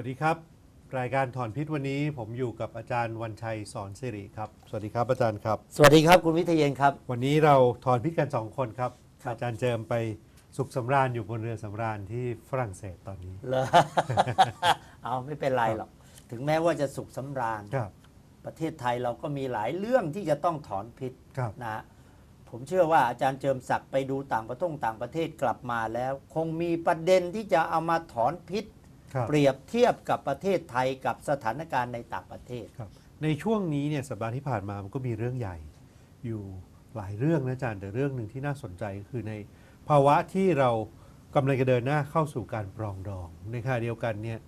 วัสดีครับ รายการถอนพิษวันนี้ผมอยู่กับอาจารย์วันชัยสอนสิริครับ สวัสดีครับอาจารย์ครับ สวัสดีครับคุณวิทยเยนครับ วันนี้เราถอนพิษกันสองคนครับครับ อาจารย์เจิมไปสุขสำราญอยู่บนเรือสำราญที่ฝรั่งเศสตอนนี้เหรอ เอาไม่เป็นไรหรอก ถึงแม้ว่าจะสุขสำราญ ครับ ประเทศไทยเราก็มีหลายเรื่องที่จะต้องถอนพิษครับ นะฮะผมเชื่อว่าอาจารย์เจิมศักดิ์ไปดูต่างประเทศต่างประเทศกลับมาแล้ว คงมีประเด็นที่จะเอามาถอนพิษครับ เปรียบเทียบกับประเทศไทยกับสถานการณ์ในต่างประเทศครับในช่วงนี้เนี่ยสัปดาห์ที่ผ่านมามันก็มีเรื่องใหญ่อยู่หลายเรื่องนะอาจารย์แต่เรื่องหนึ่งที่น่าสนใจก็คือในภาวะที่เรากำลังจะเดินหน้าเข้าสู่การปรองดองในขณะเดียวกันเนี่ย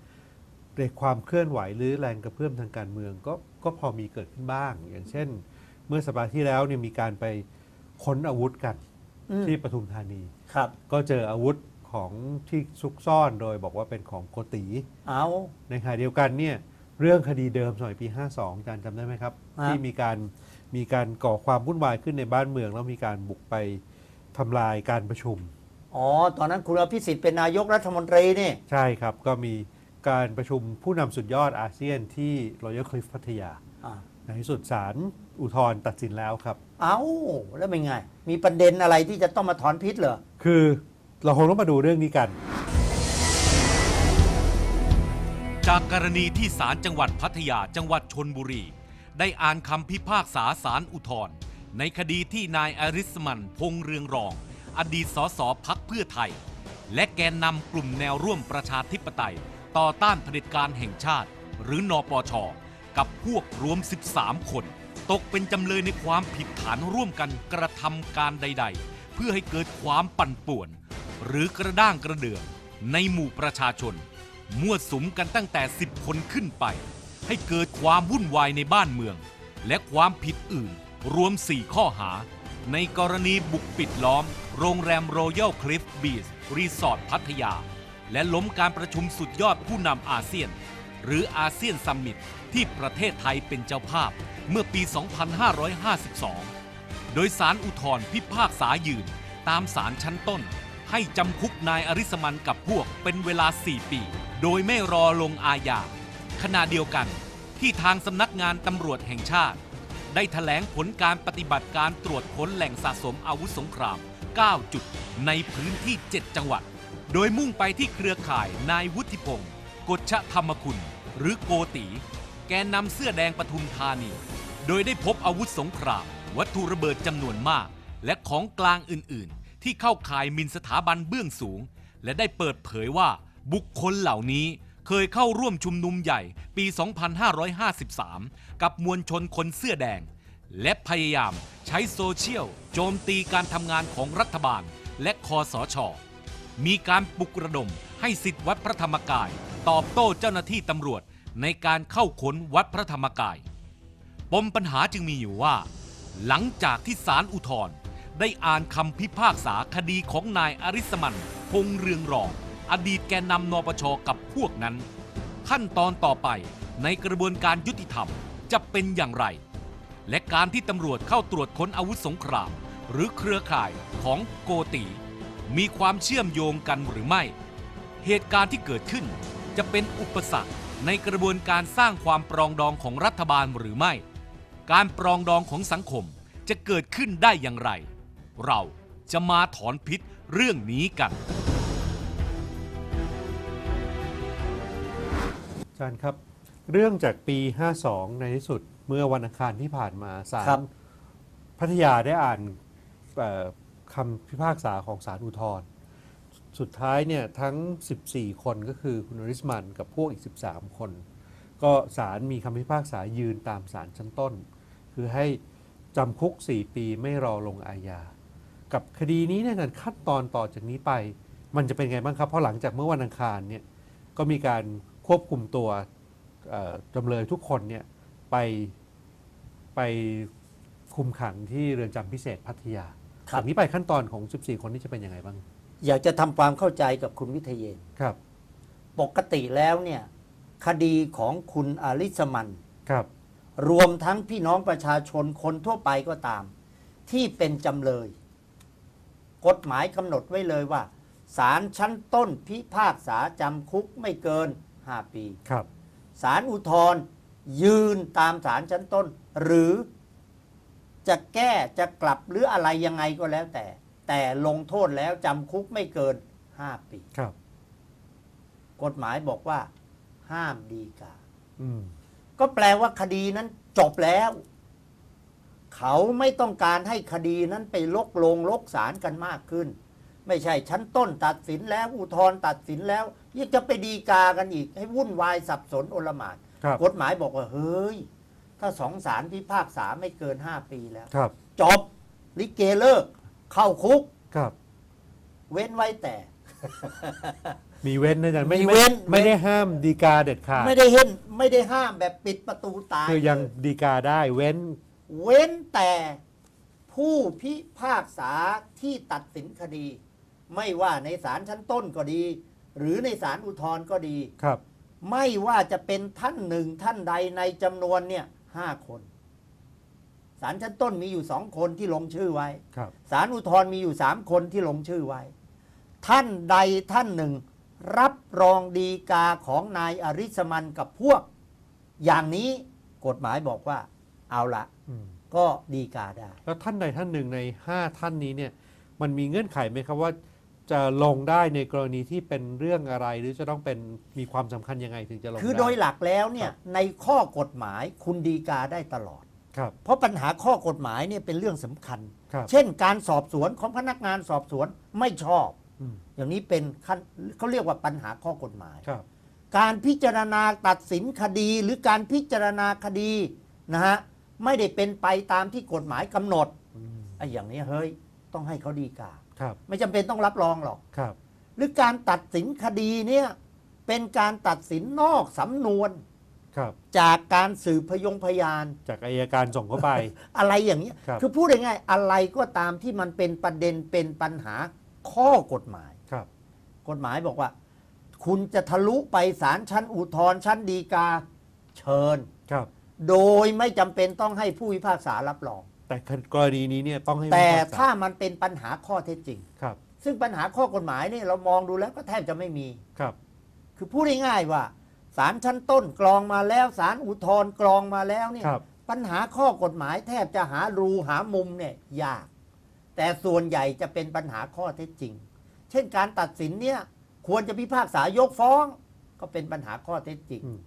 ในความเคลื่อนไหวหรือแรงกระเพื่อมทางการเมืองก็ก็พอมีเกิดขึ้นบ้าง อย่างเช่น เมื่อสัปดาห์ที่แล้วเนี่ยมีการไปค้นอาวุธกันอืมที่ปทุมธานีครับก็เจออาวุธ ของที่ซุกซ่อนโดยบอกว่าเป็นของโกติเอาในขณะเดียวกันเนี่ยเรื่องคดีเดิมสมัยปี 52อาจารย์จำได้ไหมครับฮะที่มีการมีการก่อความวุ่นวายขึ้นในบ้านเมือง แล้วมีการบุกไปทำลายการประชุม อ๋อ ตอนนั้นคุณอภิสิทธิ์เป็นนายกรัฐมนตรีนี่ใช่ครับ ก็มีการประชุมผู้นำสุดยอดอาเซียนที่รอยัลคลิฟพัทยาอ่าในที่สุดศาลอุทธรณ์ตัดสินแล้วครับ เอาแล้วเป็นไง มีประเด็นอะไรที่จะต้องมาถอนพิษเหรอ คือ เราคงต้องมาดูเรื่องนี้กัน จากกรณีที่ศาลจังหวัดพัทยาจังหวัดชนบุรี ได้อ่านคำพิพากษาศาลอุทธรณ์ในคดีที่นายอริสมันพงเรืองรอง อดีตสสพักเพื่อไทย และแกนนำกลุ่มแนวร่วมประชาธิปไตย ต่อต้านเผด็จการแห่งชาติ หรือนอปช กับพวกรวม 13 คน ตกเป็นจำเลยในความผิดฐานร่วมกันกระทำการใด ๆ เพื่อให้เกิดความปั่นป่วน หรือกระด้างกระเดื่องในหมู่ประชาชน มั่วสุมกันตั้งแต่ 10 คนขึ้นไป ให้เกิดความวุ่นวายในบ้านเมือง และความผิดอื่นรวม 4 ข้อหา ในกรณีบุกปิดล้อม โรงแรม Royal Cliff Beach รีสอร์ทพัทยา และล้มการประชุมสุดยอดผู้นำอาเซียน หรืออาเซียนซัมมิตที่ประเทศไทยเป็นเจ้าภาพเมื่อปี 2552 โดยสารอุทธรณ์พิพากษายืนตามสารชั้นต้น ให้จำคุกนายอริสมันกับพวกเป็นเวลา 4 ปี โดยไม่รอลงอาญาขณะเดียวกันที่ทางสำนักงานตำรวจแห่งชาติ ได้ถแถลงผลการปฏิบัติการตรวจค้นแหล่งสะสมอาวุธสงคราม 9 จุด ในพื้นที่ 7 จังหวัด โดยมุ่งไปที่เครือข่ายนายวุฒิพงศ์กฎชธรรมคุณ หรือโกตีแกนนำเสื้อแดงปทุมธานี โดยได้พบอาวุธสงคราม วัตถุระเบิดจำนวนมาก และของกลางอื่นๆ ที่เข้าข่ายหมินสถาบันเบื้องสูง และได้เปิดเผยว่าบุคคลเหล่านี้เคยเข้าร่วมชุมนุมใหญ่ปี 2553 กับมวลชนคนเสื้อแดง และพยายามใช้โซเชียล โจมตีการทำงานของรัฐบาลและคอสช มีการปลุกระดมให้สิทธิวัดพระธรรมกาย ตอบโต้เจ้าหน้าที่ตำรวจในการเข้าค้นวัดพระธรรมกาย ปมปัญหาจึงมีอยู่ว่า หลังจากที่ศาลอุทธรณ์ ได้อ่านคำพิพากษาคดีของนายอริสมันพงเรืองรอง อดีตแกนนำนปชกับพวกนั้น ขั้นตอนต่อไปในกระบวนการยุติธรรมจะเป็นอย่างไร และการที่ตำรวจเข้าตรวจค้นอาวุธสงคราม หรือเครือข่ายของโกตีมีความเชื่อมโยงกันหรือไม่ เหตุการณ์ที่เกิดขึ้นจะเป็นอุปสรรคในกระบวนการสร้างความปรองดองของรัฐบาลหรือไม่ การปรองดองของสังคมจะเกิดขึ้นได้อย่างไร เราจะมาถอนพิษเรื่องนี้กัน อาจารย์ครับ เรื่องจากปี 52 ในที่สุดเมื่อวันอังคารที่ผ่านมาศาครัลบพัทยาได้อ่านเอ่อคำพิพากษาของศาลอุทธรณ์สุดท้ายเนี่ยทั้ง 14 คนก็คือคุณอริสมันกับพวกอีก 13 คน ก็ศาลมีคำพิพากษายืนตามศาลชั้นต้น คือให้จำคุก 4 ปีไม่รอลงอาญา กับคดีนี้เนี่ยขั้นตอนต่อจากนี้ไป มันจะเป็นไงบ้างครับ เพราะหลังจากเมื่อวันอังคารเนี่ยก็มีการควบคุมตัวจำเลยทุกคนเนี่ยไปไปคุมขังที่เรือนจำพิเศษพัทยาครับจากนี้ไปขั้นตอนของ 14 คนนี้จะเป็นยังไงบ้าง อยากจะทำความเข้าใจกับคุณวิทยเยนครับ ปกติแล้วเนี่ยคดีของคุณอลิสมันครับ รวมทั้งพี่น้องประชาชนคนทั่วไปก็ตาม ที่เป็นจำเลย กฎหมายกำหนดไว้เลยว่าศาลชั้นต้นพิพากษาจำคุกไม่เกิน 5 ปีครับ ศาลอุทธรณ์ยืนตามศาลชั้นต้น หรือจะแก้จะกลับหรืออะไรยังไงก็แล้วแต่ แต่ลงโทษแล้วจำคุกไม่เกิน 5 ปี ครับ กฎหมายบอกว่า ห้ามดีกา อืม ก็แปลว่าคดีนั้นจบแล้ว เขาไม่ต้องการให้คดีนั้นไปลกลงลกศาลกันมากขึ้น ไม่ใช่ชั้นต้นตัดสินแล้วอุทธรณ์ตัดสินแล้วยังจะไปดีกากันอีก ให้วุ่นวายสับสนโอลหมานครับกฎหมายบอกว่าเฮ้ย ถ้าสองศาลพิพากษาไม่เกิน5ปีแล้วครับจบลิเกเลิก เข้าคุกครับ เว้นไว้แต่ มีเว้นนะอาจารย์ไม่มีไม่เว้นไม่ได้ห้ามดีกาเด็ดขาดไม่ได้เห็นไม่ได้ห้ามแบบปิดประตูตายคือยังเลยดีกาได้เว้น เว้นแต่ผู้พิพากษาที่ตัดสินคดี ไม่ว่าในศาลชั้นต้นก็ดี หรือในศาลอุทธรณ์ก็ดี ครับ ไม่ว่าจะเป็นท่านหนึ่งท่านใดในจำนวนเนี่ยห้าคนศาลชั้นต้นมีอยู่สองคนที่ลงชื่อไว้ครับ ศาลอุทธรณ์มีอยู่สามคนที่ลงชื่อไว้ ท่านใดท่านหนึ่ง รับรองดีกาของนายอริสมันกับพวก อย่างนี้กฎหมายบอกว่า เอาละอืมก็ดีกาได้ แล้วท่านใดท่านหนึ่งใน 5 ท่านนี้เนี่ยมันมีเงื่อนไขไหมครับว่าจะลงได้ในกรณีที่เป็นเรื่องอะไรหรือจะต้องเป็นมีความสำคัญยังไงถึงจะลงคือได้โดยหลักแล้วเนี่คยรับในข้อกฎหมายคุณดีกาได้ตลอดครับเพราะปัญหาข้อกฎหมายเนี่ยเป็นเรื่องสำคัญครับเช่นการสอบสวนของพนักงานสอบสวนไม่ชอบอืมอย่างนี้เป็นขั้นเขาเรียกว่าปัญหาข้อกฎหมายครับการพิจารณาตัดสินคดีหรือการพิจารณาคดีนะฮะ ไม่ได้เป็นไปตามที่กฎหมายกำหนดอืมไอ้อย่างนี้เฮ้ยต้องให้เขาดีกาครับ ไม่จำเป็นต้องรับรองหรอกครับ หรือการตัดสินคดีเนี่ยเป็นการตัดสินนอกสำนวนครับจากการสืบพยงพยาน จากอายการส่งเข้าไป อะไรอย่างนี้ยครับอพูดง่ายๆอะไรก็ตามที่มันเป็นประเด็นเป็นปัญหาข้อกฎหมายครับ กฎหมายบอกว่า คุณจะทะลุไปศาลชั้นอุทธรณ์ชั้นฎีกาเชิญครับ โดยไม่จำเป็นต้องให้ผู้พิพากษารับรอง แต่กรณีนี้เนี่ยต้องให้แต่ผู้พิพกษถ้ามันเป็นปัญหาข้อเท็จจริง ครับซึ่งปัญหาข้อกฎหมายเนี่ยเรามองดูแล้วก็แทบจะไม่มี ครับ คือพูดง่ายๆว่าศาลชั้นต้นกรองมาแล้วศาลอุทธรณ์กรองมาแล้วเนี่ยครับ ปัญหาข้อกฎหมายแทบจะหารูหามุมเนี่ยยาก แต่ส่วนใหญ่จะเป็นปัญหาข้อเท็จจริง เช่นการตัดสินเนี่ยควรจะพิพากษายกฟ้อง ก็เป็นปัญหาข้อเท็จจริงอืม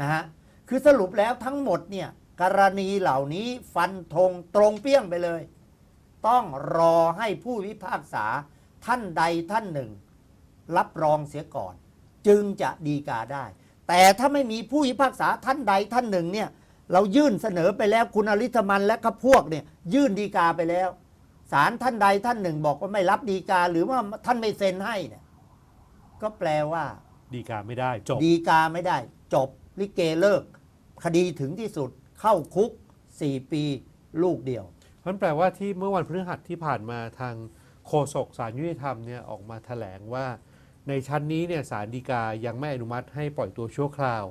นะฮะ คือสรุปแล้วทั้งหมดเนี่ยกรณีเหล่านี้ฟันธงตรงเปี้ยงไปเลย ต้องรอให้ผู้พิพากษาท่านใดท่านหนึ่ง รับรองเสียก่อน จึงจะดีกาได้ แต่ถ้าไม่มีผู้พิพากษาท่านใดท่านหนึ่งเนี่ยเรายื่นเสนอไปแล้วคุณอริธมันและก็พวกเนี่ยยื่นดีกาไปแล้วศาลท่านใดท่านหนึ่งบอกว่าไม่รับดีกาหรือว่าท่านไม่เซ็นให้เนี่ยก็แปลว่า ดีกาไม่ได้จบดีกาไม่ได้ จบลิเกเลิก คดีถึงที่สุดเข้าคุก 4 ปีลูกเดียวเพราะฉะนั้นแปลว่าที่เมื่อวันพฤหัสที่ผ่านมาทางโฆษกสารยุติธรรมเนี่ยออกมาแถลงว่า ในชั้นนี้เนี่ยสารดีกายังไม่อนุมัติให้ปล่อยตัวชั่วคราว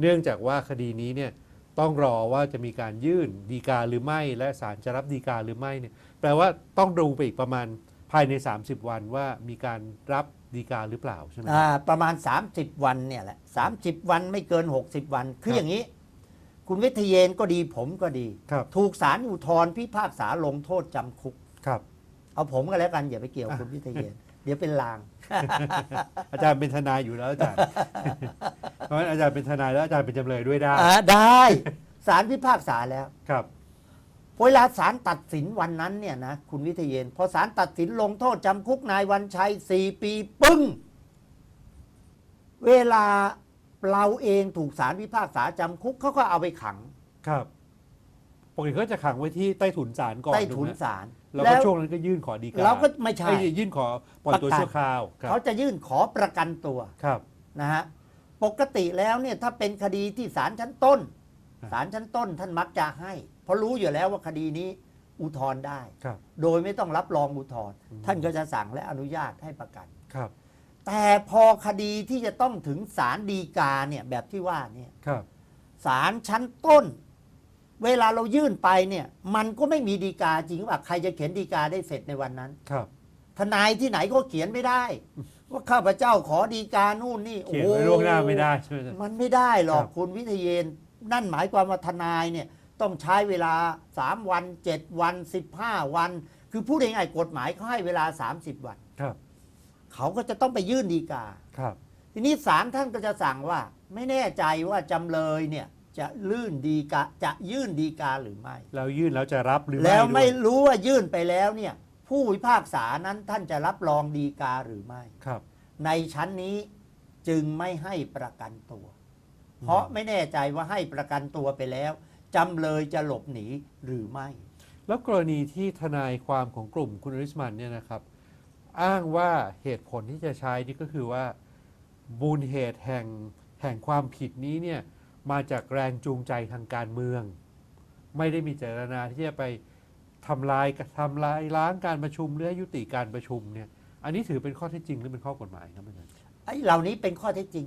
เนื่องจากว่าคดีนี้เนี่ยต้องรอว่าจะมีการยื่นดีกาหรือไม่ และศาลจะรับดีกาหรือไม่เนี่ยแปลว่าต้องดูไปอีกประมาณภายใน 30 วันว่ามีการรับดีกาหรือเปล่าใช่ไหมอ่าประมาณ 30 วันเนี่ยแหละ30 วันไม่เกิน 60 วัน คือครับอย่างนี้ คุณวิทยเยนก็ดีผมก็ดี ครับถูกศาลอุทธรณ์พิพากษาลงโทษจำคุก ครับ เอาผมก็แล้วกันอย่าไปเกี่ยวอะคุณวิทยเยน เดี๋ยวเป็นลาง อาจารย์เป็นทนายอยู่แล้วอาจารย์ เพราะฉะนั้นอาจารย์เป็นทนายแล้วอาจารย์เป็นจำเลยด้วยได้อ่าได้ศาลพิพากษาแล้วครับ เวลาศาลตัดสินวันนั้นเนี่ยนะคุณวิทยเยนพอศาลตัดสินลงโทษจำคุกนายวันชัยสี่ปีปึ้ง เวลา เราเองถูกศาลพิพากษาจำคุกเขาก็เอาไปขัง ครับปกติเขาจะขังไว้ที่ใต้ถุนศาลก่อนใต้ถุนถูกไหมศาลแล้วก็ช่วงนั้นก็ยื่นขอดีกาเราก็ไม่ใช่ เอ้ยยื่นขอปล่อยตัวประกัน ชั่วคราวครับเขาจะยื่นขอประกันตัวครับ นะฮะปกติแล้วเนี่ยถ้าเป็นคดีที่ศาลชั้นต้นครับ ศาลชั้นต้นท่านมักจะให้ เพราะรู้อยู่แล้วว่าคดีนี้อุทธรณ์ได้ ครับ โดยไม่ต้องรับรองอุทธรณ์อืม ท่านก็จะสั่งและอนุญาตให้ประกัน ครับ แต่พอคดีที่จะต้องถึงศาลฎีกาเนี่ยแบบที่ว่าเนี่ยครับ ศาลชั้นต้น เวลาเรายื่นไปเนี่ย มันก็ไม่มีฎีกาจริงว่าใครจะเขียนฎีกาได้เสร็จในวันนั้น ครับ ทนายที่ไหนก็เขียนไม่ได้ ว่าข้าพเจ้าขอดีกานู่นนี่เขียนไว้ล่วงหน้าไม่ได้ใช่ไหมอาจารย์ มันไม่ได้หรอกครับ คุณวิทยเยน นั่นหมายความว่าทนายเนี่ยต้องใช้เวลา 3 วัน 7 วัน 15 วัน คือพูดง่ายๆกฎหมายเขาให้เวลา 30 วัน ครับ เขาก็จะต้องไปยื่นดีกา ครับ ทีนี้ศาลท่านก็จะสั่งว่า ไม่แน่ใจว่าจำเลยเนี่ยจะลื่นดีกาจะยื่นดีกาหรือไม่ แล้วยื่นแล้วจะรับหรือไม่แล้วไม่ด้วยรู้ว่ายื่นไปแล้วเนี่ยผู้พิพากษานั้นท่านจะรับรองดีกาหรือไม่ ครับ ในชั้นนี้จึงไม่ให้ประกันตัว เพราะไม่แน่ใจว่าให้ประกันตัวไปแล้วจำเลยจะหลบหนีหรือไม่ แล้วกรณีที่ทนายความของกลุ่มคุณอริสมันเนี่ยนะครับ อ้างว่าเหตุผลที่จะใช้นี่ก็คือว่ามูลเหตุแห่งแห่งความผิดนี้เนี่ยมาจากแรงจูงใจทางการเมือง ไม่ได้มีเจตนาที่จะไปทำลายทำลายล้างการประชุมหรือให้ยุติการประชุมเนี่ย อันนี้ถือเป็นข้อเท็จจริงหรือเป็นข้อกฎหมายครับอาจารย์ไอ้เหล่านี้เป็นข้อเท็จจริง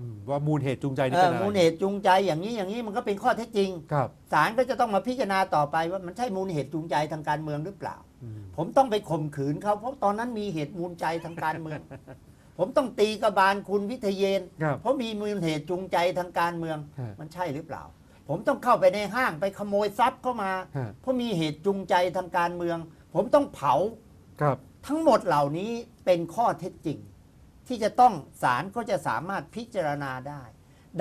อืมว่ามูลเหตุจูงใจนี่เอ่เป็อนอะไรมูลเหตุจูงใจอย่างนี้อย่างนี้มันก็เป็นข้อเท็จจริงครับศาลก็จะต้องมาพิจารณาต่อไปว่ามันใช่มูลเหตุจูงใจทางการเมืองหรือเปล่าอืม ผมต้องไปข่มขืนเขาเพราะตอนนั้นมีเหตุมูลใจทางการเมือง ผมต้องตีกระบาลคุณวิทยเยน ครับเพราะมีมูลเหตุจูงใจทางการเมือง ฮะมันใช่หรือเปล่า ผมต้องเข้าไปในห้างไปขโมยทรัพย์เข้ามา ฮะ เพราะมีเหตุจูงใจทางการเมือง ผมต้องเผา ครับ ทั้งหมดเหล่านี้เป็นข้อเท็จจริง ที่จะต้องศาลก็จะสามารถพิจารณาได้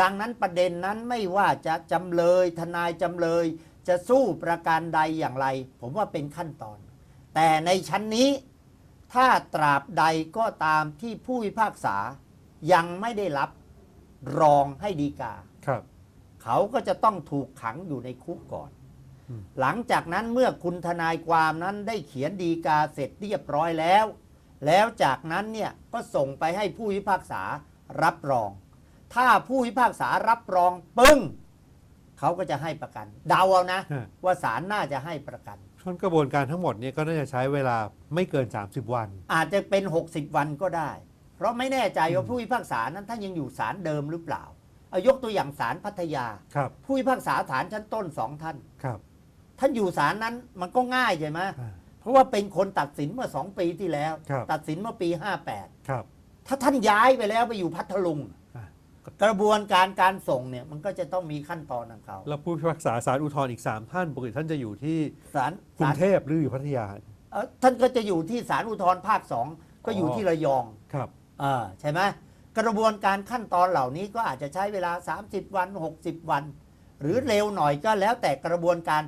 ดังนั้นประเด็นนั้นไม่ว่าจะจำเลย ทนายจำเลย จะสู้ประการใดอย่างไร ผมว่าเป็นขั้นตอน แต่ในชั้นนี้ถ้าตราบใดก็ตามที่ผู้พิพากษายังไม่ได้รับรองให้ดีกา ครับ เขาก็จะต้องถูกขังอยู่ในคุกก่อนอืมหลังจากนั้นเมื่อคุณทนายความนั้นได้เขียนดีกาเสร็จเรียบร้อยแล้ว แล้วจากนั้นเนี่ยก็ส่งไปให้ผู้พิพากษารับรอง ถ้าผู้พิพากษารับรองปึ้ง เขาก็จะให้ประกัน เดาเอานะฮะว่าศาลน่าจะให้ประกัน ช่วงกระบวนการทั้งหมดเนี่ยก็น่าจะใช้เวลาไม่เกิน 30 วัน อาจจะเป็น 60 วันก็ได้ เพราะไม่แน่ใจว่าผู้พิพากษานั้นท่านยังอยู่ศาลเดิมหรือเปล่าเอายกตัวอย่างศาลพัทยา ครับ ผู้พิพากษาศาลชั้นต้นสองท่าน ครับ ท่านอยู่ศาลนั้นมันก็ง่ายใช่ไหมอ่า เพราะว่าเป็นคนตัดสินเมื่อสองปีที่แล้ว ครับ ตัดสินเมื่อปีครับ58ถ้าท่านย้ายไปแล้วไปอยู่พัทลุงอ่า กระบวนการการส่งเนี่ยมันก็จะต้องมีขั้นตอนของเขาแล้วผู้พิพากษาศาลอุทธรณ์อีก 3 ท่านปกติท่านจะอยู่ที่ศาลกรุศางลเทพหรืออยู่พัทยา เอ่อท่านก็จะอยู่ที่ศาลอุทธรภาคสองก็อยู่อ๋อ ที่ระยอง ครับ อ่าใช่ไหมกระบวนการขั้นตอนเหล่านี้ก็อาจจะใช้เวลา 30 วัน 60 วัน หรือเร็วหน่อยก็แล้วแต่กระบวนการ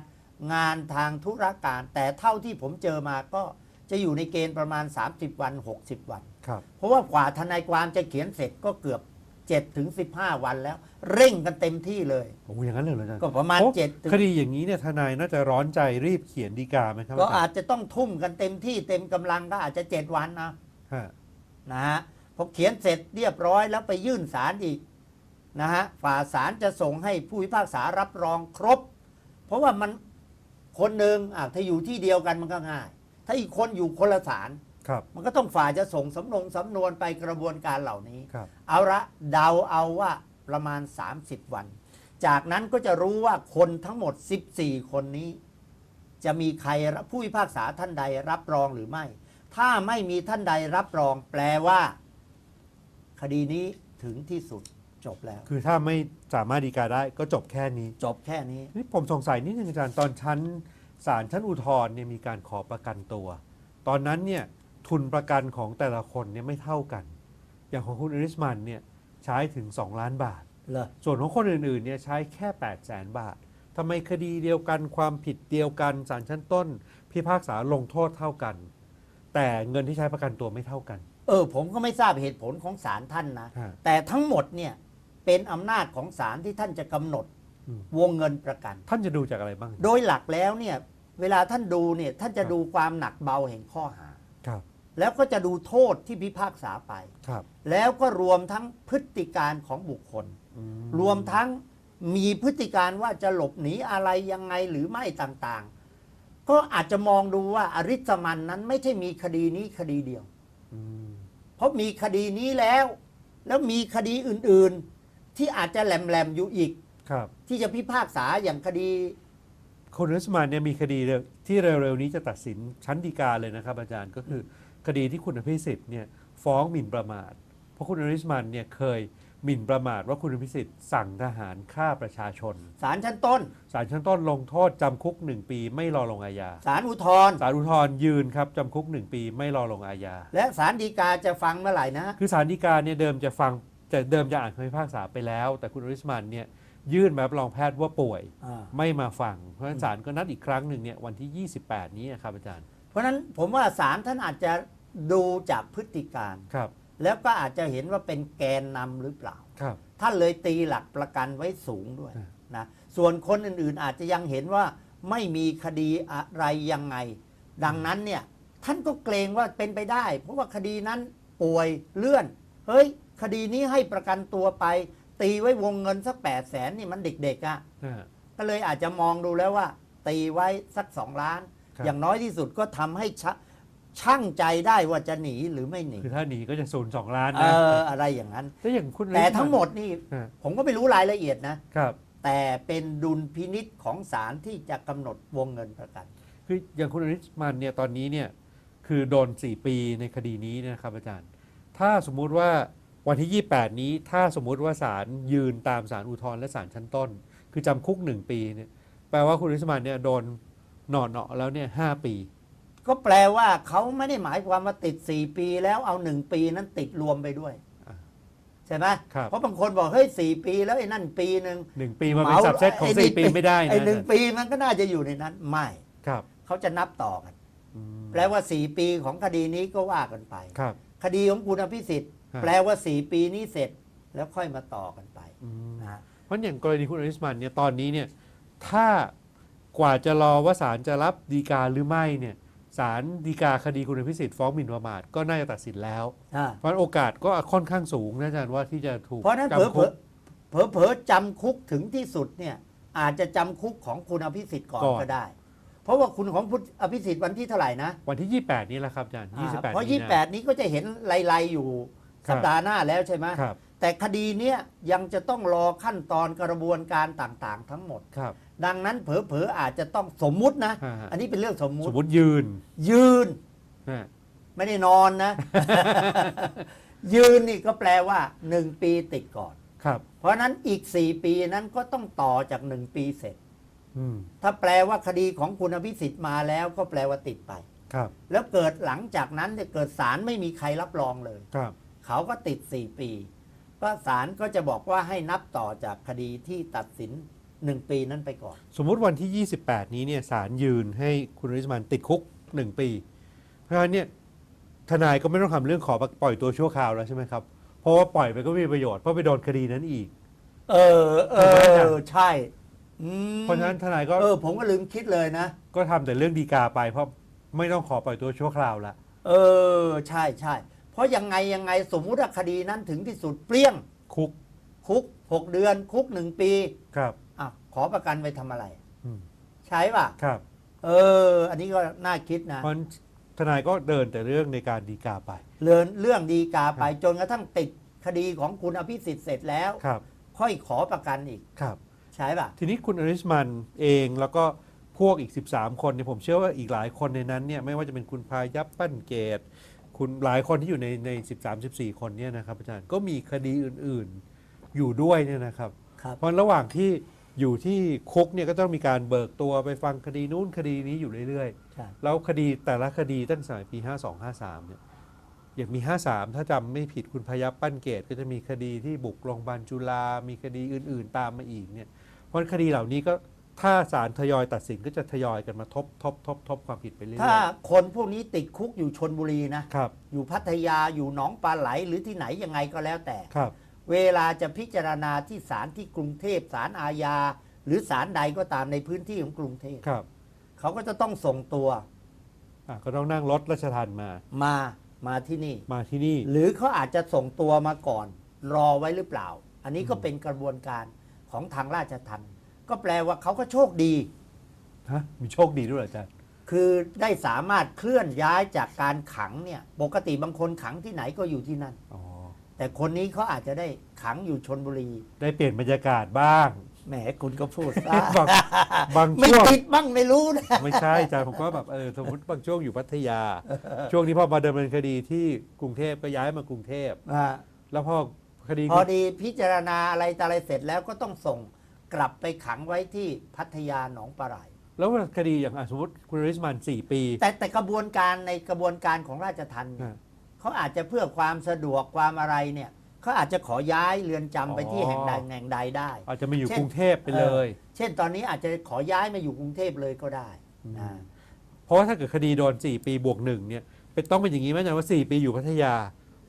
งานทางธุรการ แต่เท่าที่ผมเจอมาก็จะอยู่ในเกณฑ์ประมาณ 30 วัน 60 วัน ครับ เพราะว่ากว่าทนายความจะเขียนเสร็จก็เกือบ 7ถึง15 วันแล้ว เร่งกันเต็มที่เลย โอ้อย่างนั้นเลยเหรออาจารย์ก็ประมาณโอ้7ถึงคดีอย่างนี้เนี่ยทนายน่าจะร้อนใจรีบเขียนดีกาไหมครับก็อาอาจารย์จจะต้องทุ่มกันเต็มที่เต็มกำลังก็อาจจะ 7 วันนะฮะนะฮะพอเขียนเสร็จเรียบร้อยแล้วไปยื่นศาลอีกนะฮะฝ่าศาลจะส่งให้ผู้พิพากษารับรองครบ เพราะว่ามันคนหนึ่งอะถ้าอยู่ที่เดียวกันมันก็ง่าย ถ้าอีกคนอยู่คนละศาล ครับ มันก็ต้องฝ่าจะส่งสำนงสำนวนไปกระบวนการเหล่านี้ ครับ เอาละเดาเอาว่าประมาณ 30 วัน จากนั้นก็จะรู้ว่าคนทั้งหมด 14 คนนี้ จะมีใครรับผู้พิพากษาท่านใดรับรองหรือไม่ ถ้าไม่มีท่านใดรับรองแปลว่า คดีนี้ถึงที่สุดจบแล้ว คือถ้าไม่สามารถดีกาได้ก็จบแค่นี้ จบแค่นี้ นี่ผมสงสัยนิดนึงอาจารย์ตอนชั้นศาลชั้นอุทธรณ์เนี่ยมีการขอประกันตัว ตอนนั้นเนี่ย ทุนประกันของแต่ละคนเนี่ยไม่เท่ากัน อย่างของคุณอริสมันเนี่ยใช้ถึง 2 ล้านบาทเหรอส่วนของคนอื่นๆเนี่ยใช้แค่ 8 0 0แสนบาททำไมคดีเดียวกันความผิดเดียวกันศาลชั้นต้น พิพากษาลงโทษเท่ากัน แต่เงินที่ใช้ประกันตัวไม่เท่ากัน เออ ผมก็ไม่ทราบเหตุผลของศาลท่านนะ ฮะ แต่ทั้งหมดเนี่ยเป็นอำนาจของศาลที่ท่านจะกำหนดอืมวงเงินประกัน ท่านจะดูจากอะไรบ้าง โดยหลักแล้วเนี่ยเวลาท่านดูเนี่ยท่านจะครับดูความหนักเบาแห่งข้อหาครับ แล้วก็จะดูโทษที่พิพากษาไป ครับ แล้วก็รวมทั้งพฤติการของบุคคล อืรวมทั้งมีพฤติการว่าจะหลบหนีอะไรยังไงหรือไม่ต่างๆ ก็อาจจะมองดูว่าอริสมันนั้นไม่ใช่มีคดีนี้คดีเดียว อืมเพราะมีคดีนี้แล้ว แล้วมีคดีอื่นๆ ที่อาจจะแหลมๆอยู่อีก ครับ ที่จะพิพากษาอย่างคดี คุณอริสมันเนี่ยมีคดีเร็วที่เร็วๆนี้จะตัดสินชั้นฎีกาเลยนะครับอาจารย์ก็คือ คดีที่คุณอภิสิทธิ์เนี่ยฟ้องหมิ่นประมาท เพราะคุณอริสมันเนี่ยเคยหมิ่นประมาทว่าคุณอภิสิทธิ์สั่งทหารฆ่าประชาชน ศาลชั้นต้น ศาลชั้นต้นลงโทษจำคุก 1 ปีไม่รอลงอาญา ศาลอุทธรณ์ศาลอุทธรณ์ยืนครับจำคุก 1 ปีไม่รอลงอาญา และศาลฎีกาจะฟังเมื่อไหร่นะ คือศาลฎีกาเนี่ยเดิมจะฟังจะเดิมจะอ่านคำพิพากษาไปแล้ว แต่คุณอริสมันเนี่ยยื่นมารับรองแพทย์ว่าป่วย อ่า ไม่มาฟัง เพราะฉะนั้นศาลก็นัดอีกครั้งหนึ่งเนี่ยวันที่ 28 นี้นะครับอาจารย์เพ ราะฉะนั้นผมว่าศาลท่านอาจจะดูจากพฤติการครับ แล้วก็อาจจะเห็นว่าเป็นแกนนำหรือเปล่าครับ ท่านเลยตีหลักประกันไว้สูงด้วยอ่านะส่วนคนอื่นๆอาจจะยังเห็นว่าไม่มีคดีอะไรยังไง ดังนั้นเนี่ยท่านก็เกรงว่าเป็นไปได้ เพราะว่าคดีนั้นป่วยเลื่อน เฮ้ย คดีนี้ให้ประกันตัวไป ตีไว้วงเงินสักแปดแสนนี่มันเด็กๆอะ่ะนะฮะก็เลยอาจจะมองดูแล้วว่า ตีไว้สักสองล้านครับ อย่างน้อยที่สุดก็ทำให้ชะช่างใจได้ว่าจะหนีหรือไม่หนี คือถ้าหนีก็จะศูนย์สองล้านเอนะออะไรอย่างนั้น แต่อย่างคุณอริสแต่มันทั้งหมดนี่ฮะผมก็ไม่รู้รายละเอียดนะครับ แต่เป็นดุลพินิษของศาลที่จะกำหนดวงเงินประกัน คืออย่างคุณอริสมันเนี่ยตอนนี้เนี่ยคือโดน 4 ปีในคดีนี้เนยนะครับอาจารย์ ถ้าสมมุติว่าวันที่ 28 นี้ถ้าสมมุติว่าศาลยืนตามศาลอุทธรณ์และศาลชั้นต้น คือจำคุก 1 ปีเนี่ยแปลว่าคุณอริสมันเนี่ยโดน หนอเนาะๆแล้วเนี่ยหปี ก็แปลว่าเขาไม่ได้หมายความว่าติด4ปีแล้วเอา1ปีนั้นติดรวมไปด้วยอ่าใช่ไหมครับเพราะบางคนบอกเฮ้ยสปีแล้วไอ้นั่นปีหนึ่งหนึ่งปีมาเป็นสับเซตของไนี่4ปีไม่ได้นะไอ้หนึ่งปีมันก็น่าจะอยู่ในนั้นไม่ครับเขาจะนับต่อกันอืมแปลว่า4ปีของคดีนี้ก็ว่ากันไปครับ คดีของคุณอภิสิทธิ์ฮะแปลว่า4ปีนี้เสร็จแล้วค่อยมาต่อกันไปอืมนะฮะเพราะอย่างกรณีคุณอริสมันเนี่ยตอนนี้เนี่ยถ้า กว่าจะรอว่าศาลจะรับดีกาหรือไม่เนี่ยศาลดีกาคดีคุณอภิสิทธิ์ฟ้องหมิ่นประมาทก็น่าจะตัดสินแล้วอ่าเพราะฉะนั้นโอกาสก็ค่อนข้างสูงนะอาจารย์ว่าที่จะถูกเพราะฉะนั้นเผลอจำคุกเผลอเผลอๆจำคุกถึงที่สุดเนี่ยอาจจะจำคุกของคุณอภิสิทธิ์ก่อนก่อนก็ได้ เพราะว่าคุณของคุณอภิสิทธิ์วันที่เท่าไหร่นะ วันที่ 28 นี้แหละครับอาจารย์อ่า28เพราะมีน28 นี้ก็จะเห็นไล่ๆอยู่ครับสัปดาห์หน้าแล้วใช่ไหมครับ แต่คดีเนี้ยยังจะต้องรอขั้นตอนกระบวนการต่างๆ ทั้งหมด ครับ ดังนั้นเผลอๆอาจจะต้องสมมุตินะ ฮะฮะ อันนี้เป็นเรื่องสมมุสติ มมติยืนยืนนะไม่ได้นอนนะ ยืนนี่ก็แปลว่า 1 ปีติดก่อน ครับ เพราะฉะนั้นอีก 4 ปีนั้นก็ต้องต่อจาก 1 ปีเสร็จ อืมถ้าแปลว่าคดีของคุณอภิสิทธิ์มาแล้วก็แปลว่าติดไป ครับแล้วเกิดหลังจากนั้นเนี่ยเกิดศาลไม่มีใครรับรองเลย ครับ เขาก็ติด 4 ปี ก็ศาลก็จะบอกว่าให้นับต่อจากคดีที่ตัดสิน 1 ปีนั้นไปก่อน สมมุติวันที่ 28 นี้เนี่ยศาลยืนให้คุณอริสมันติดคุก 1 ปี เพราะฉะนั้นเนี่ยทนายก็ไม่ต้องทำเรื่องขอปล่อยตัวชั่วคราวแล้วใช่ไหมครับ เพราะว่าปล่อยไปก็ไม่มีประโยชน์เพราะไปโดนคดีนั้นอีก เออ เออ ใช่อืมเพราะฉะนั้นทนายก็เออ ผมก็ลืมคิดเลยนะ ก็ทำแต่เรื่องดีกาไปเพราะไม่ต้องขอปล่อยตัวชั่วคราวละ เออ ใช่ใช่ เพราะยังไงยังไงสมมุติว่าคดีนั้นถึงที่สุดเปรี้ยง คุกคุก6เดือน คุกหนึ่งปีครับอะขอประกันไปทำอะไร อืมใช่ป่ะ ครับเออ อันนี้ก็น่าคิดนะ เพราะฉะนั้นทนายก็เดินแต่เรื่องในการดีกาไป เรื่องเรื่องดีกาไปจนกระทั่งติดคดีของคุณอภิสิทธิ์เสร็จแล้ว ครับค่อยขอประกันอีก ครับ ใช่ป่ะ ทีนี้คุณอริสมันเองแล้วก็พวกอีก 13 คนเนี่ยผมเชื่อว่าอีกหลายคนในนั้นเนี่ยไม่ว่าจะเป็นคุณพายับปั้นเกต คุณหลายคนที่อยู่ในใน13 14คนเนี่ยนะครับอาจารย์ก็มีคดีอื่นๆอยู่ด้วยเนี่ยนะครับ ครับเพราะระหว่างที่อยู่ที่คุกเนี่ยก็ต้องมีการเบิกตัวไปฟังคดีนู้นคดีนี้อยู่เรื่อยใช่ๆ แล้วคดีแต่ละคดีตั้งแต่สมัยปี 52 53เนี่ยอย่างมี 53 ถ้าจำไม่ผิดคุณพยับปั้นเกตก็จะมีคดีที่บุกโรงพยาบาลจุฬามีคดีอื่น ๆ ตามมาอีกเนี่ยเพราะคดีเหล่านี้ก็ ถ้าศาลทยอยตัดสินก็จะทยอยกันมาทบทบทบทบความผิดไปเรื่อยถ้าคนพวกนี้ติดคุกอยู่ชนบุรีนะ ๆครับ อยู่พัทยาอยู่หนองปลาไหลหรือที่ไหนยังไงก็แล้วแต่ ครับ เวลาจะพิจารณาที่ศาลที่กรุงเทพศาลอาญาหรือศาลใดก็ตามในพื้นที่ของกรุงเทพครับเขาก็จะต้องส่งตัวอะก็ต้องนั่งรถราชทันมา มามาที่นี่ มาที่นี่ หรือเขาอาจจะส่งตัวมาก่อน รอไว้หรือเปล่า อันนี้ก็เป็นกระบวนการของทางราชทัณฑ์ ก็แปลว่าเขาก็โชคดี ฮะมีโชคดีด้วยเหรออาจารย์ คือได้สามารถเคลื่อนย้ายจากการขังเนี่ย ปกติบางคนขังที่ไหนก็อยู่ที่นั่น อ๋อ แต่คนนี้เขาอาจจะได้ขังอยู่ชนบุรี ได้เปลี่ยนบรรยากาศบ้าง แหมคุณก็พูดซะ บางบางไม่ช่วง ติดบ้างไม่รู้นะ ไม่ใช่อาจารย์ผมก็แบบเออสมมติบางช่วงอยู่พัทยา ช่วงนี้พอมาดำเนินคดีที่กรุงเทพก็ย้ายมากรุงเทพอ่าแล้วพอคดีพอดีพิจารณาอะไรต่ออะไรเสร็จแล้วก็ต้องส่ง กลับไปขังไว้ที่พัทยาหนองปลาไหลแล้วคดีอย่างอะสมมติคุณริสมันสี่ปี แต่แต่กระบวนการในกระบวนการของราชทัณฑ์เนี่ยอ่า เขาอาจจะเพื่อความสะดวกความอะไรเนี่ยเขาอาจจะขอย้ายเรือนจำไปที่อ๋อแห่งใดแห่งใดได้ อาจจะมาอยู่เช่น กรุงเทพไปเลย ออเช่นตอนนี้อาจจะขอย้ายมาอยู่กรุงเทพเลยก็ได้นะเพราะว่าถ้าเกิดคดีโดน 4 ปีบวกหนึ่งเนี่ยเป็นต้องเป็นอย่างนี้ไหมอาจารย์ว่า 4 ปีอยู่พัทยา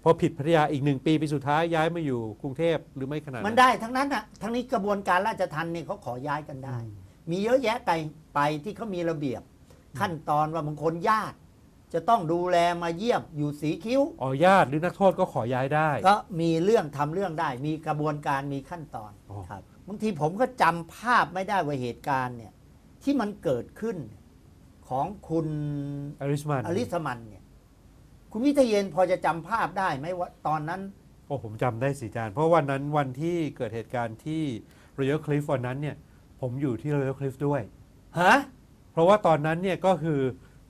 พอผิดพัทยาอีกหนึ่งปี ปีสุดท้ายย้ายมาอยู่กรุงเทพหรือไม่ขนาดมันได้ทั้งนั้นอะทั้งนี้กระบวนการราชทัณฑ์เนี่ยเขาขอย้ายกันได้ มีเยอะแยะไปไปที่เขามีระเบียบ ขั้นตอนว่าบางคนญาติ จะต้องดูแลมาเยี่ยมอยู่สีคิ้วอ๋อญาติหรือนักโทษก็ขอย้ายได้ก็มีเรื่องทำเรื่องได้ มีกระบวนการมีขั้นตอนอ๋อครับบางทีผมก็จำภาพไม่ได้ว่าเหตุการณ์เนี่ยที่มันเกิดขึ้นของคุณอริสมันอลิสมันเนี่ย คุณวิทยเยนพอจะจำภาพได้ไหมว่าตอนนั้น โอ้ผมจำได้สิอาจารย์ เพราะวันนั้นวันที่เกิดเหตุการณ์ที่ Royal Cliff วันนั้นเนี่ยผมอยู่ที่ Royal Cliff ด้วย ฮะเพราะว่าตอนนั้นเนี่ยก็คือ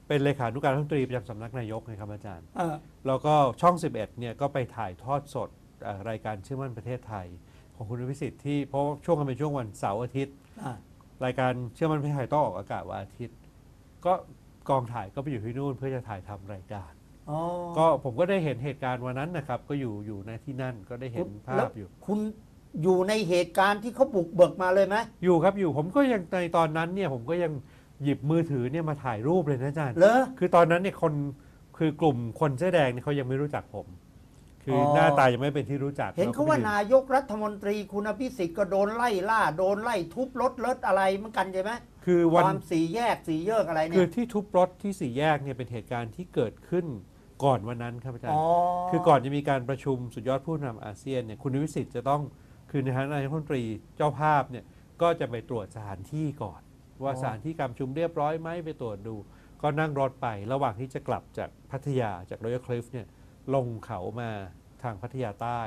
เป็นเลขานุการรัฐมนตรีประจำสำนักนายกไงครับอาจารย์ เออแล้วก็ช่อง 11เนี่ยก็ไปถ่ายทอดสดเอ่อรายการเชื่อมั่นประเทศไทย ของคุณวิสิทธิ์ที่เพราะว่าช่วงกันเป็นช่วงวันเสาร์อาทิตย์ อะรายการเชื่อมั่นประเทศไทยต้องออกอากาศวันอาทิตย์ ก็กองถ่ายก็ไปอยู่ที่นู่นเพื่อจะถ่ายทำรายการ อ๋อก็ผมก็ได้เห็นเหตุการณ์วันนั้นนะครับ ก็อยู่อยู่ในที่นั่นก็ได้เห็นภาแล้วพอยู่คุณอยู่ในเหตุการณ์ที่เขาบุกเบิกมาเลยไหมอยู่ครับอยู่ผมก็ยังในตอนนั้นเนี่ยผมก็ยังหยิบมือถือเนี่ยมาถ่ายรูปเลยนะอาจารย์ เหรอ คือตอนนั้นเนี่ยคนคือกลุ่มคนเสื้อแดงเนี่ยเขายังไม่รู้จักผม คือออ หน้าตายังไม่เป็นที่รู้จักเห็นเขาว่ารก็ไปนายกรัฐมนตรีคุณอภิสิทธิ์ก็โดนไล่ล่า โดนไล่ทุบรถรถอะไรเหมือนกันใช่ไหมคือวันความสี่แยกสี่แยกอะไรคืเนี่อยที่ทุบรถที่สี่แยกเนี่ยเป็นเหตุการณ์ที่เกิดขึ้น ก่อนวันนั้นครับอาจารอ๋อย์คือก่อนจะมีการประชุมสุดยอดผู้นำอาเซียนเนี่ยคุณวิสิทธิ์จะต้องคือในฐานะนายกรัฐมนตรีเจ้าภาพเนี่ยก็จะไปตรวจสถานที่ก่อน ว่าสถานที่การประชุมเรียบร้อยไหมไปตรวจดู ก็นั่งรถไประหว่างที่จะกลับจากพัทยาจากรอยัลคลิฟเนี่ยลงเขามาทางพัทยาใต้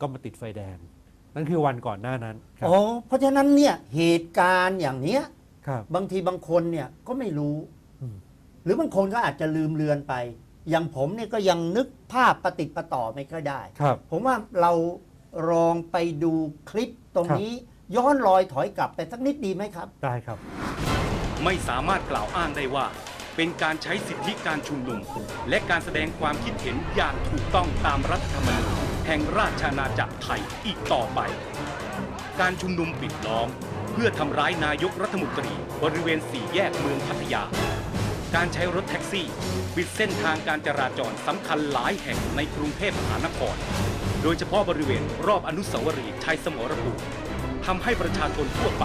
ก็มาติดไฟแดง นั่นคือวันก่อนหน้านั้นครัอ๋อเพราะฉะนั้นเนี่ยเหตุการณ์อย่างเนี้ยครับบางทีบางคนเนี่ยก็ไม่รู้อืมหรือบางคนก็อาจจะลืมเลือนไป อย่างผมเนี่ยก็ยังนึกภาพประติดประต่อไม่ค่อยได้ ครับ ผมว่าเราลองไปดูคลิปตรงนี้ย้อนรอยถอยกลับไปสักนิดดีไหมครับ ได้ครับ ไม่สามารถกล่าวอ้างได้ว่า เป็นการใช้สิทธิการชุมนุม และการแสดงความคิดเห็นอย่างถูกต้องตามรัฐธรรมนูญแห่งราชอาณาจักรไทยอีกต่อไป การชุมนุมปิดล้อม เพื่อทำร้ายนายกรัฐมนตรี บริเวณสี่แยกเมืองพัทยา การใช้รถแท็กซี่ปิดเส้นทางการจราจรสำคัญหลายแห่งในกรุงเทพมหานคร โดยเฉพาะบริเวณรอบอนุสาวรีย์ชัยสมรภูมิทำให้ประชาชนทั่วไป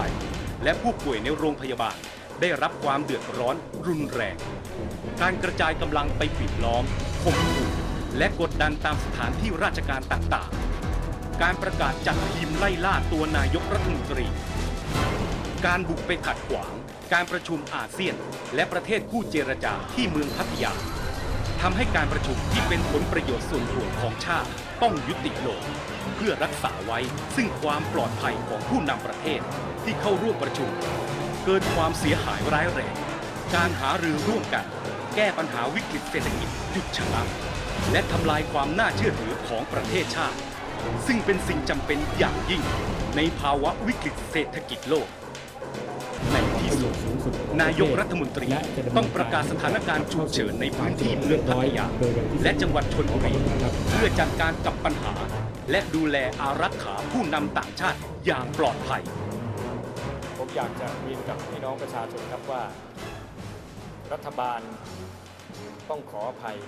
และผู้ป่วยในโรงพยาบาลได้รับความเดือดร้อนรุนแรง การกระจายกำลังไปปิดล้อมข่มขู่และกดดันตามสถานที่ราชการต่างๆ การประกาศจัดทีมไล่ล่าตัวนายกรัฐมนตรี การบุกไปขัดขวาง การประชุมอาเซียน และประเทศคู่เจรจาที่เมืองพัทยาทำให้การประชุมที่เป็นผลประโยชน์ส่วนรวมของชาติต้องยุติลง เพื่อรักษาไว้ซึ่งความปลอดภัยของผู้นำประเทศที่เข้าร่วมประชุม เกิดความเสียหายร้ายแรงการหารือร่วมกัน แก้ปัญหาวิกฤตเศรษฐกิจหยุดชะงักและทำลายความน่าเชื่อถือของประเทศชาติ ซึ่งเป็นสิ่งจำเป็นอย่างยิ่งในภาวะวิกฤตเศรษฐกิจโลก ในที่สุดนายกรัฐมนตรีต้องประกาศสถานการณ์ฉุกเฉินในพื้นที่เมืองพัทยาและจังหวัดชนบุรีเพื่อจัดการกับปัญหา และดูแลอารักขาผู้นำต่างชาติอย่างปลอดภัย ผมอยากจะเรียนกับพี่น้องประชาชนครับว่า รัฐบาลต้องขออภัย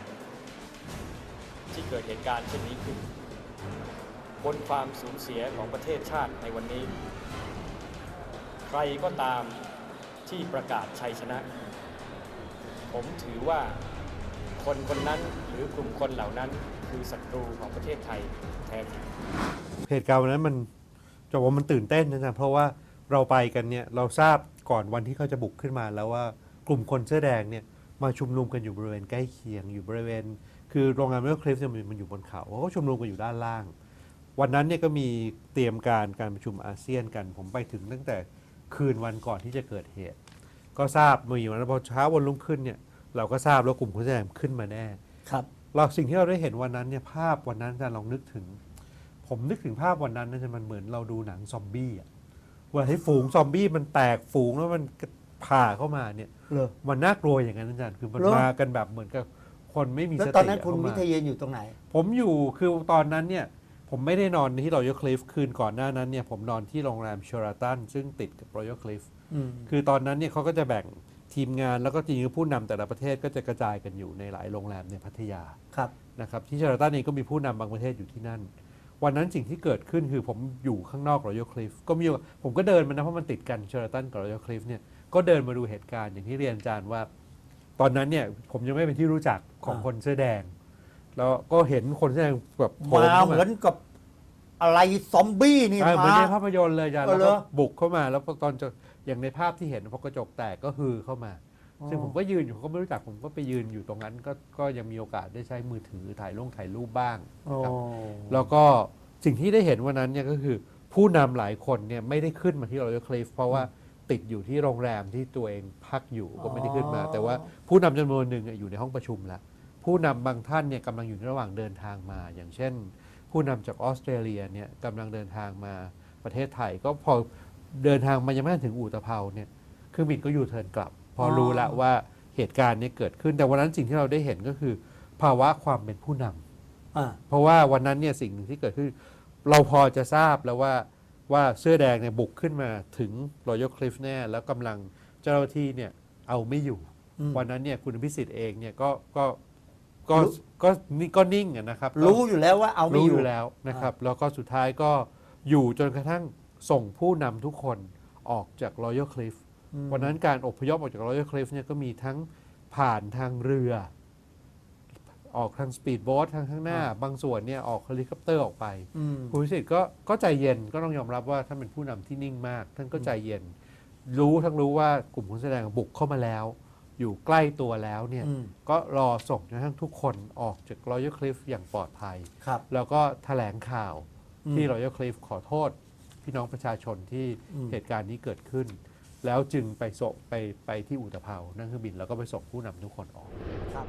ที่เกิดเหตุการณ์เช่นนี้ขึ้นบนความสูญเสียของประเทศชาติในวันนี้ ใครก็ตาม ที่ประกาศชัยชนะ ผมถือว่าคนคนนั้นหรือกลุ่มคนเหล่านั้นคือศัตรูของประเทศไทยแท้จริงเหตุการณ์วันนั้นมันจะว่ามันตื่นเต้นนะจ๊ะเพราะว่าเราไปกันเนี่ยเราทราบก่อนวันที่เขาจะบุกขึ้นมาแล้วว่ากลุ่มคนเสื้อแดงเนี่ยมาชุมนุมกันอยู่บริเวณใกล้เคียงอยู่บริเวณ คือโรงงานเมลคลิฟเนี่ยมันมันอยู่บนเขาเขาก็ชุมนุมกันอยู่ด้านล่าง วันนั้นเนี่ยก็มีเตรียมการการประชุมอาเซียนกัน ผมไปถึงตั้งแต่ คืนวันก่อนที่จะเกิดเหตุ ก็ทราบมีวันนั้นพอเช้าวันรุ่งขึ้นเนี่ยเราก็ทราบแล้วกลุ่มคนแสดงขึ้นมาแน่ครับเราสิ่งที่เราได้เห็นวันนั้นเนี่ยภาพวันนั้นอาจารย์ลองนึกถึง ผมนึกถึงภาพวันนั้นนะจะมันเหมือนเราดูหนังซอมบี้อะว่าให้ฝูงซอมบี้มันแตกฝูงแล้วมันผ่าเข้ามาเนี่ยเลยมันน่ากลัวอย่างนั้นอาจารย์คือมันเหรอมากันแบบเหมือนกับคนไม่มีแล้วสติตอนนั้นคุณเข้าวิมาทยเยนอยู่ตรงไหน ผมอยู่คือตอนนั้นเนี่ย ผมไม่ได้นอนที่รอยัลคลิฟคืนก่อนหน้านั้นเนี่ยผมนอนที่โรงแรมเชอราตันซึ่งติดกับรอยัลคลิฟอืมคือตอนนั้นเนี่ยเขาก็จะแบ่งทีมงานแล้วก็จริงๆผู้นำแต่ละประเทศก็จะกระจายกันอยู่ในหลายโรงแรมในพัทยาครับนะครับที่เชอราตันเองก็มีผู้นำบางประเทศอยู่ที่นั่น วันนั้นสิ่งที่เกิดขึ้นคือผมอยู่ข้างนอกรอยัลคลิฟก็มีผมก็เดินมานะเพราะมันติดกันเชอราตันกับรอยัลคลิฟเนี่ยก็เดินมาดูเหตุการณ์อย่างที่เรียนอาจารย์ว่า ตอนนั้นเนี่ยผมยังไม่เป็นที่รู้จักของอ่าคนเสื้อแดง แล้วก็เห็นคนเสื้อแดงแบบโผล่มาข้เหมือนกับอะไรซอมบี้นี่อ่าเหมือนมา ในภาพยนตร์เลยอาจารย์เออแล้วเหรก็อ บุกเข้ามา แล้วพอตอนจะอย่างในภาพที่เห็นพอกระจกแตกก็ฮือเข้ามา ซึ่งผมก็ยืนอยู่ก็ไม่รู้จักผมก็ไปยืนอยู่ตรงนั้นก็ก็ยังมีโอกาสได้ใช้มือถือถ่ายลงถ่ายรูปบ้างโอ้ครับแล้วก็สิ่งที่ได้เห็นวันนั้นเนี่ยก็คือผู้นำหลายคนเนี่ยไม่ได้ขึ้นมาที่รอยัลคลิฟเพราะว่าติดอยู่ที่โรงแรมที่ตัวเองพักอยู่ก็ไม่ได้ขึ้นมา แต่ว่าผู้นำจำนวนหนึ่งอะอยู่ในห้องประชุมแล้ว ผู้นำบางท่านเนี่ยกำลังอยู่ในระหว่างเดินทางมา อย่างเช่น ผู้นำจากออสเตรเลียเนี่ยกำลังเดินทางมาประเทศไทย ก็พอเดินทางมายังไม่ถึงอู่ตะเภาเนี่ยเครื่องบินก็ยูเทิร์นกลับ พอรู้แล้วว่าเหตุการณ์เนี้เกิดขึ้น แต่วันนั้นสิ่งที่เราได้เห็นก็คือ ภาวะความเป็นผู้นำอ่าเพราะว่าวันนั้นเนี่ยสิ่งหนึ่งที่เกิดขึ้น เราพอจะทราบแล้วว่าว่าเสื้อแดงเนี่ยบุกขึ้นมาถึงรอยัลคลิฟแน่แล้วกำลังเจ้าหน้าที่เนี่ยเอาไม่อยู่อืมวันนั้นเนี่ยคุณพิสิทธิ์เองเนี่ยก็ก็ ก็รู้ก็นี่ก็นิ่งอะนะครับรู้อยู่แล้วว่าเอาไม่รู้ออยู่ยู่ แล้วนะครับ แล้วก็สุดท้ายก็อยู่จนกระทั่งส่งผู้นำทุกคนออกจากรอยัลคลิฟอืม วันนั้นการอพยพออกจากรอยัลคลิฟเนี่ยก็มีทั้งผ่านทางเรือ ออกทางสปีดโบ๊ททางข้างหน้า บางส่วนเนี่ยออกเฮลิคอปเตอร์ออกไป อืม คุณวิสิทธิ์ก็ก็ใจเย็นก็ต้องยอมรับว่าท่านเป็นผู้นำที่นิ่งมาก ท่านก็ใจเย็น รู้ทั้งรู้ว่ากลุ่มคนแสดงบุกเข้ามาแล้ว อยู่ใกล้ตัวแล้วเนี่ยอืมก็รอส่งจนกระทั่งทุกคนออกจากรอยัลคลิฟอย่างปลอดภัย ครับ แล้วก็แถลงข่าวอืมที่รอยัลคลิฟขอโทษ พี่น้องประชาชนที่อืมเหตุการณ์นี้เกิดขึ้น แล้วจึงไปส่งไปไปที่อุตภเปานั่งเครื่องบินแล้วก็ไปส่งผู้นำทุกคนออก ครับ